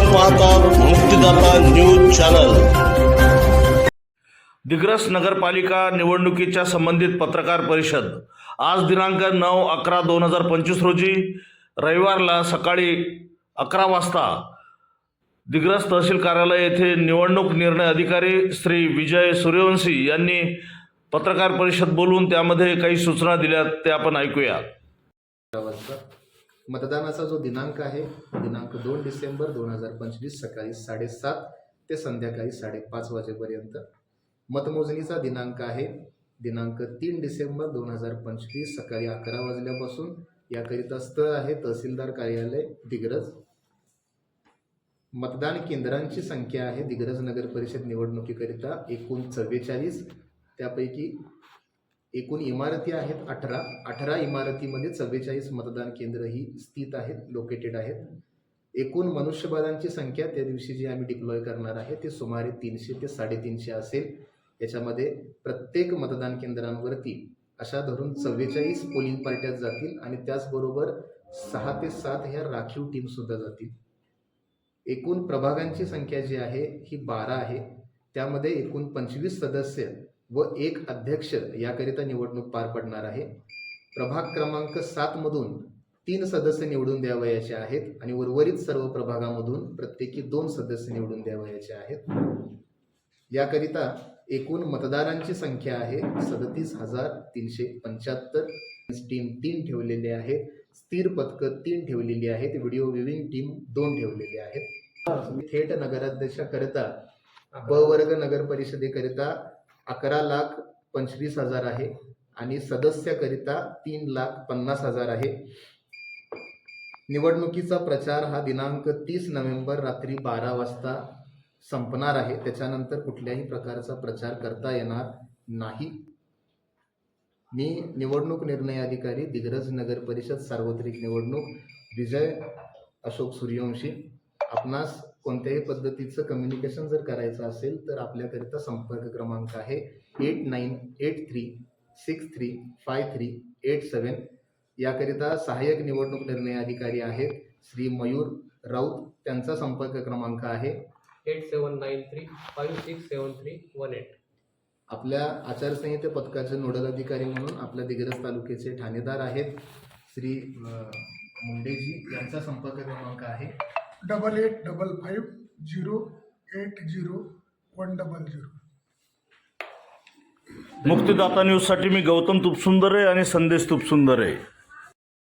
आपण पाहतात मुक्तीदाता news channel. Digras नगरपालिका निवडणुकीच्या संबंधित पत्रकार परिषद. आज दिनांक नऊ अकरा दोन हजार पंचवीस रोजी रविवारला सकाळी अकरा वाजता दिग्रस तहसील कार्यालय येथे निवडणूक निर्णय अधिकारी श्री विजय सूर्यवंशी यांनी पत्रकार परिषद बोलून त्यामध्ये काही सूचना दिल्या ते आपण ऐकूया. मतदानाचा जो दिनांक आहे दिनांक दोन डिसेंबर दोन हजार पंचवीस सकाळी साडेसात ते संध्याकाळी साडेपाच वाजेपर्यंत मतमोजणीचा दिनांक आहे. दिनांक तीन डिसेंबर दोन हजार पंचवीस सकाळी अकरा वाजल्यापासून याकरिता स्थळ आहे तहसीलदार कार्यालय दिग्रज. मतदान केंद्रांची संख्या आहे दिग्रज नगर परिषद निवडणुकीकरिता एकूण चव्वेचाळीस. त्यापैकी एकूण इमारती आहेत अठरा. अठरा इमारतीमध्ये चव्वेचाळीस मतदान केंद्र ही स्थित आहेत लोकेटेड आहेत. एकूण मनुष्यबळांची संख्या त्या दिवशी जी आम्ही डिप्लॉय करणार आहे ते सुमारे तीनशे ते साडेतीनशे असेल. याच्यामध्ये प्रत्येक मतदान केंद्रांवरती अशा धरून चव्वेचाळीस पोलिंग पार्ट्या जातील आणि त्याचबरोबर सहा ते सात ह्या राखीव टीमसुद्धा जातील. एकूण प्रभागांची संख्या जी आहे ही बारा आहे. त्यामध्ये एकूण पंचवीस सदस्य व एक अध्यक्ष याकरिता निवडणूक पार पडणार आहे. प्रभाग क्रमांक सातमधून तीन सदस्य निवडून द्यावयाचे आहेत आणि उर्वरित सर्व प्रभागामधून प्रत्येकी दोन सदस्य निवडून द्यावयाचे आहेत. याकरिता एकूण मतदारांची संख्या आहे सदतीस हजार तीनशे पंच्याहत्तर. टीम तीन ठेवलेले आहेत. स्थिर पथकं तीन ठेवलेली आहेत. व्हिडिओ व्ह्युविंग टीम दोन ठेवलेली आहेत. थेट नगराध्यक्षाकरिता ब वर्ग नगर परिषदेकरिता अकरा लाख पंचवीस हजार आहे आणि सदस्याकरिता तीन लाख पन्नास हजार आहे. निवडणुकीचा प्रचार हा दिनांक तीस नोव्हेंबर रात्री बारा वाजता संपणार आहे. त्याच्यानंतर कुठल्याही प्रकारचा प्रचार करता येणार नाही. मी निवडणूक निर्णय अधिकारी दिग्रज नगर परिषद सार्वत्रिक निवडणूक विजय अशोक सूर्यवंशी. आपणास कोणत्याही पद्धतीचं कम्युनिकेशन जर करायचं असेल तर आपल्याकरिता संपर्क क्रमांक आहे eight nine eight three six three five three eight seven. याकरिता सहाय्यक निवडणूक निर्णय अधिकारी आहेत श्री मयूर राऊत. त्यांचा संपर्क क्रमांक आहे eight seven nine three five six seven three one eight. आपल्या आचारसंहिते पथकाचे नोडल अधिकारी म्हणून आपल्या दिग्रज तालुक्याचे ठाणेदार आहेत श्री अ, मुंडेजी. यांचा संपर्क क्रमांक आहे double eight double five zero eight zero one double zero Muktidata न्यूजसाठी मी गौतम तुपसुंदरे आणि संदेश तुपसुंदरे